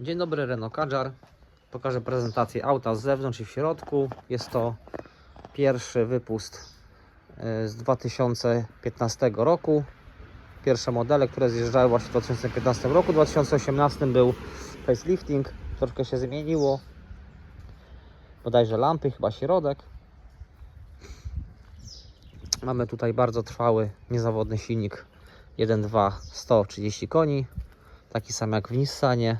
Dzień dobry, Renault Kadżar. Pokażę prezentację auta z zewnątrz i w środku. Jest to pierwszy wypust e, z 2015 roku. Pierwsze modele, które zjeżdżały właśnie w 2015 roku. W 2018 był facelifting, troszkę się zmieniło. Bodajże lampy, chyba środek. Mamy tutaj bardzo trwały, niezawodny silnik 1.2 130 koni. Taki sam jak w Nissanie.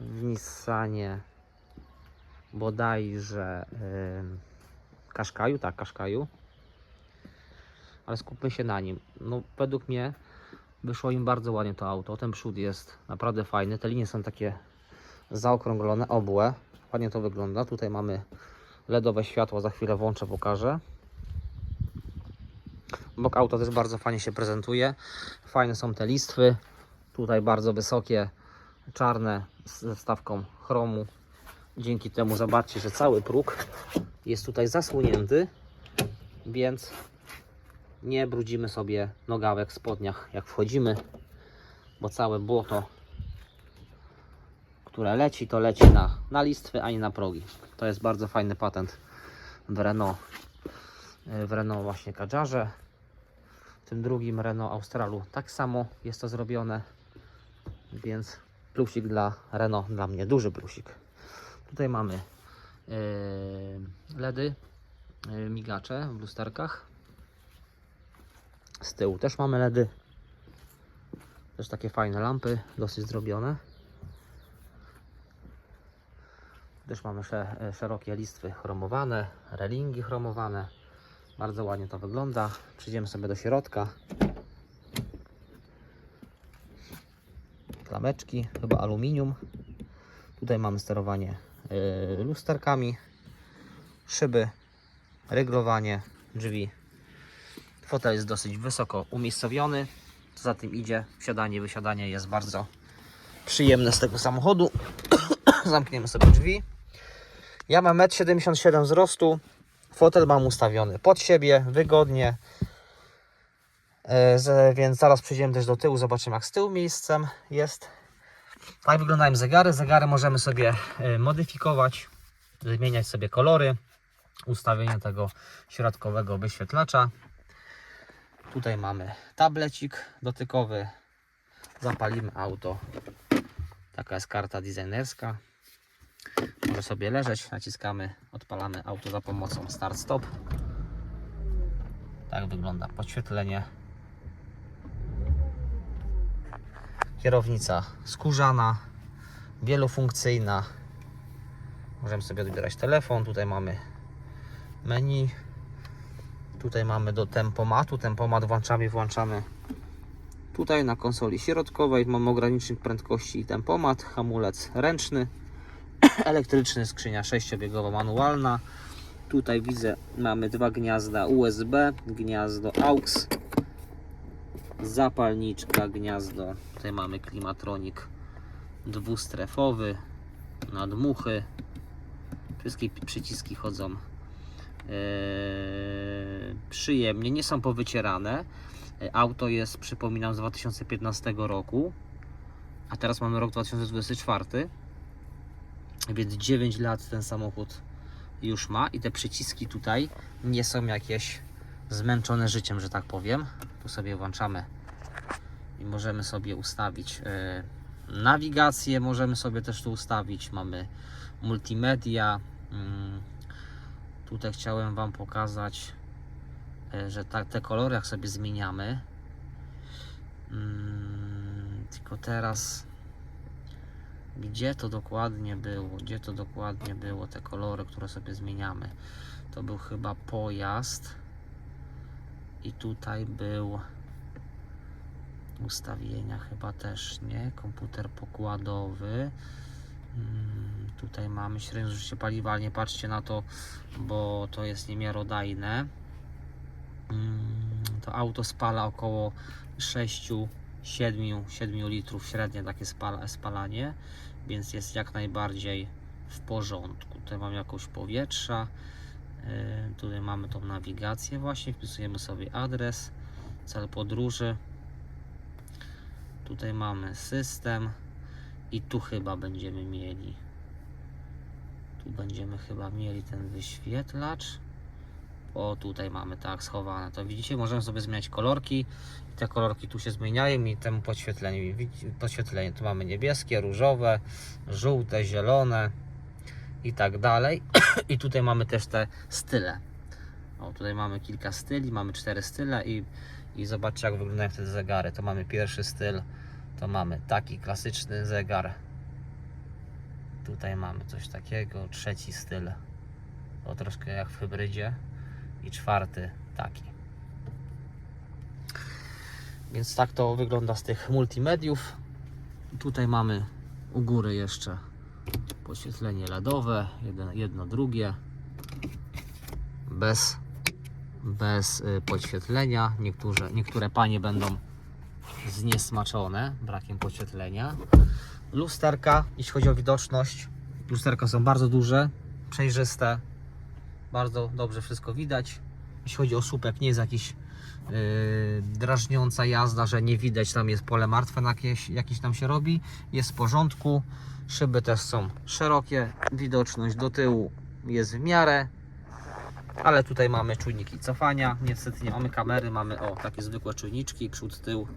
W Nissanie bodajże yy, Kaszkaju, tak, Kaszkaju. Ale skupmy się na nim. No, według mnie wyszło im bardzo ładnie to auto. Ten przód jest naprawdę fajny. Te linie są takie zaokrąglone, obłe. Ładnie to wygląda. Tutaj mamy LEDowe światło, za chwilę włączę, pokażę. Bok auta też bardzo fajnie się prezentuje. Fajne są te listwy. Tutaj bardzo wysokie, czarne ze wstawką chromu. Dzięki temu zobaczcie, że cały próg jest tutaj zasłonięty, więc nie brudzimy sobie nogawek w spodniach jak wchodzimy, bo całe błoto, które leci, to leci na, na listwy, a nie na progi. To jest bardzo fajny patent w Renault, w Renault właśnie Kadżarze. W tym drugim Renault Australu tak samo jest to zrobione, więc plusik dla Renault, dla mnie duży plusik. Tutaj mamy yy, LEDy, yy, migacze w lusterkach. Z tyłu też mamy LEDy. Też takie fajne lampy, dosyć zrobione. Też mamy e, szerokie listwy chromowane, relingi chromowane. Bardzo ładnie to wygląda. Przejdziemy sobie do środka. Klameczki, chyba aluminium. Tutaj mamy sterowanie yy, lusterkami, szyby, ryglowanie drzwi. Fotel jest dosyć wysoko umiejscowiony. Co za tym idzie, wsiadanie, wysiadanie jest bardzo przyjemne z tego samochodu. Zamkniemy sobie drzwi. Ja mam 1,77 m wzrostu. Fotel mam ustawiony pod siebie, wygodnie. E, Więc zaraz przejdziemy też do tyłu, zobaczymy jak z tyłu miejscem jest. Tak wyglądają zegary. Zegary możemy sobie e, modyfikować, zmieniać sobie kolory, ustawienie tego środkowego wyświetlacza. Tutaj mamy tablecik dotykowy. Zapalimy auto. Taka jest karta designerska. Może sobie leżeć, naciskamy, odpalamy auto za pomocą start-stop. Tak wygląda podświetlenie. Kierownica skórzana, wielofunkcyjna. Możemy sobie odbierać telefon. Tutaj mamy menu. Tutaj mamy do tempomatu. Tempomat włączamy włączamy. Tutaj na konsoli środkowej mamy ogranicznik prędkości i tempomat, hamulec ręczny, elektryczny, skrzynia sześciobiegowa manualna. Tutaj widzę mamy dwa gniazda USB, gniazdo AUX, zapalniczka, gniazdo. Tutaj mamy klimatronik dwustrefowy, nadmuchy. Wszystkie przyciski chodzą eee, przyjemnie, nie są powycierane. E, Auto jest, przypominam, z 2015 roku, a teraz mamy rok 2024, więc 9 lat ten samochód już ma i te przyciski tutaj nie są jakieś zmęczone życiem, że tak powiem. Tu sobie włączamy i możemy sobie ustawić e, nawigację, możemy sobie też tu ustawić, mamy multimedia. Mm, Tutaj chciałem Wam pokazać, e, że te kolory jak sobie zmieniamy. Mm, tylko teraz gdzie to dokładnie było? Gdzie to dokładnie było te kolory, które sobie zmieniamy? To był chyba pojazd i tutaj był ustawienia chyba też nie, komputer pokładowy. Mm, Tutaj mamy średnie zużycie paliwa, ale nie patrzcie na to, bo to jest niemiarodajne. Mm, To auto spala około 6, 7, 7 litrów średnie takie spala, spalanie, więc jest jak najbardziej w porządku. Tutaj mam jakąś powietrza. Yy, Tutaj mamy tą nawigację właśnie, wpisujemy sobie adres, cel podróży. Tu Tutaj mamy system i tu chyba będziemy mieli. Tu będziemy chyba mieli ten wyświetlacz. O, tutaj mamy tak schowane. To widzicie, możemy sobie zmieniać kolorki. I te kolorki tu się zmieniają i temu podświetleniu. Podświetlenie tu mamy niebieskie, różowe, żółte, zielone i tak dalej. I tutaj mamy też te style. O, tutaj mamy kilka styli, mamy cztery style i, i zobaczcie jak wyglądają wtedy zegary. To mamy pierwszy styl, to mamy taki klasyczny zegar. Tutaj mamy coś takiego, trzeci styl, to troszkę jak w hybrydzie i czwarty taki. Więc tak to wygląda z tych multimediów. Tutaj mamy u góry jeszcze podświetlenie LEDowe, jedno, jedno drugie, bez, bez y, podświetlenia. Niektóre, niektóre panie będą zniesmaczone brakiem podświetlenia. Lusterka, jeśli chodzi o widoczność, lusterka są bardzo duże, przejrzyste, bardzo dobrze wszystko widać. Jeśli chodzi o słupek, nie jest jakiś yy, drażniąca jazda, że nie widać, tam jest pole martwe jakieś, jakieś tam się robi, jest w porządku. Szyby też są szerokie, widoczność do tyłu jest w miarę, ale tutaj mamy czujniki cofania. Niestety nie mamy kamery, mamy o takie zwykłe czujniczki, przód, tył.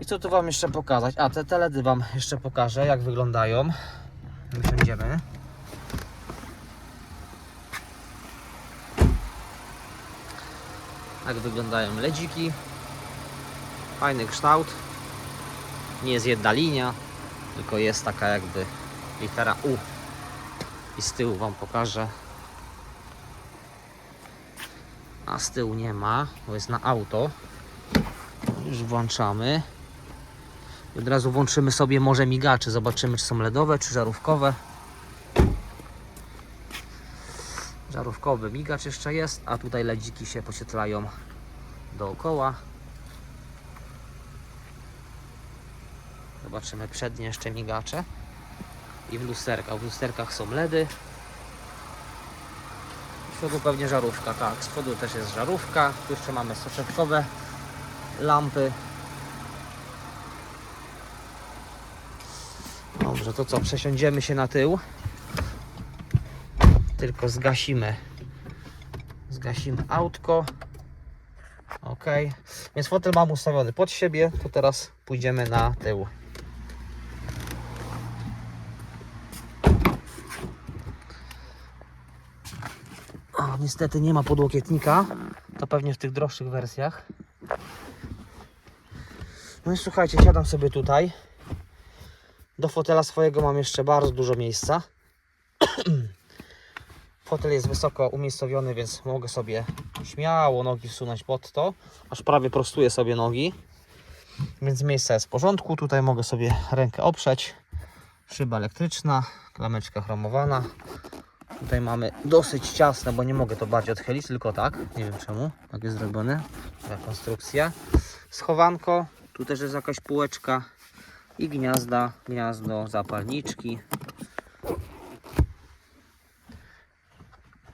I co tu Wam jeszcze pokazać? A te teledy Wam jeszcze pokażę, jak wyglądają. Wysiądziemy. Tak wyglądają ledziki. Fajny kształt. Nie jest jedna linia, tylko jest taka jakby litera U. I z tyłu Wam pokażę. A z tyłu nie ma, bo jest na auto. Już włączamy. I od razu włączymy sobie może migacze. Zobaczymy, czy są LEDowe, czy żarówkowe. Żarówkowy migacz jeszcze jest, a tutaj ledziki się poświetlają dookoła. Zobaczymy przednie jeszcze migacze. I w lusterkach. W lusterkach są LEDy. Z przodu pewnie żarówka, tak. Z przodu też jest żarówka. Tu jeszcze mamy soczewkowe lampy. Dobrze, to co? Przesiądziemy się na tył. Tylko zgasimy. Zgasimy autko. Ok. Więc fotel mam ustawiony pod siebie. To teraz pójdziemy na tył. O, niestety nie ma podłokietnika. To pewnie w tych droższych wersjach. No i słuchajcie, siadam sobie tutaj. Do fotela swojego mam jeszcze bardzo dużo miejsca. Fotel jest wysoko umiejscowiony, więc mogę sobie śmiało nogi wsunąć pod to, aż prawie prostuję sobie nogi. Więc miejsce jest w porządku. Tutaj mogę sobie rękę oprzeć. Szyba elektryczna, klameczka chromowana. Tutaj mamy dosyć ciasne, bo nie mogę to bardziej odchylić, tylko tak. Nie wiem czemu. Tak jest zrobione. Ta konstrukcja. Schowanko. Tu też jest jakaś półeczka. I gniazda, gniazdo, zapalniczki.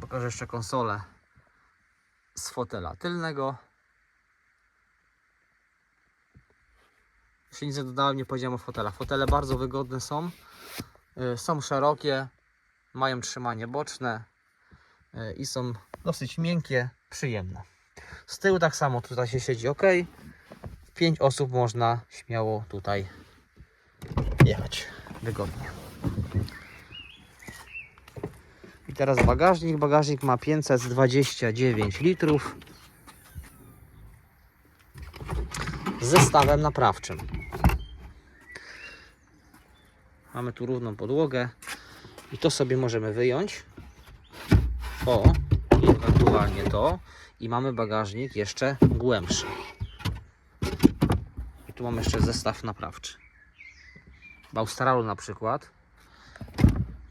Pokażę jeszcze konsolę z fotela tylnego. Jeszcze nic nie dodałem, nie powiedziałem o fotelach. Fotele bardzo wygodne są. Y, Są szerokie, mają trzymanie boczne y, i są dosyć miękkie, przyjemne. Z tyłu tak samo tutaj się siedzi ok. 5 osób można śmiało tutaj jechać wygodnie. I teraz bagażnik. Bagażnik ma 529 litrów z zestawem naprawczym. Mamy tu równą podłogę i to sobie możemy wyjąć. O, i ewentualnie to. I mamy bagażnik jeszcze głębszy. I tu mamy jeszcze zestaw naprawczy. W na przykład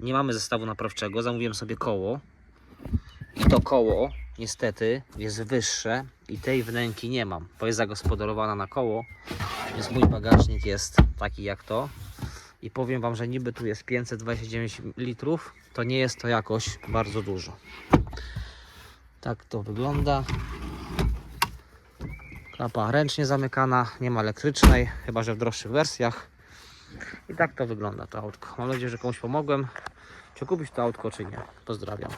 nie mamy zestawu naprawczego, zamówiłem sobie koło i to koło niestety jest wyższe i tej wnęki nie mam, bo jest zagospodarowana na koło, więc mój bagażnik jest taki jak to i powiem Wam, że niby tu jest 529 litrów, to nie jest to jakoś bardzo dużo. Tak to wygląda. Klapa ręcznie zamykana, nie ma elektrycznej, chyba że w droższych wersjach. I tak to wygląda to autko. Mam nadzieję, że komuś pomogłem. Czy kupić to autko, czy nie. Pozdrawiam.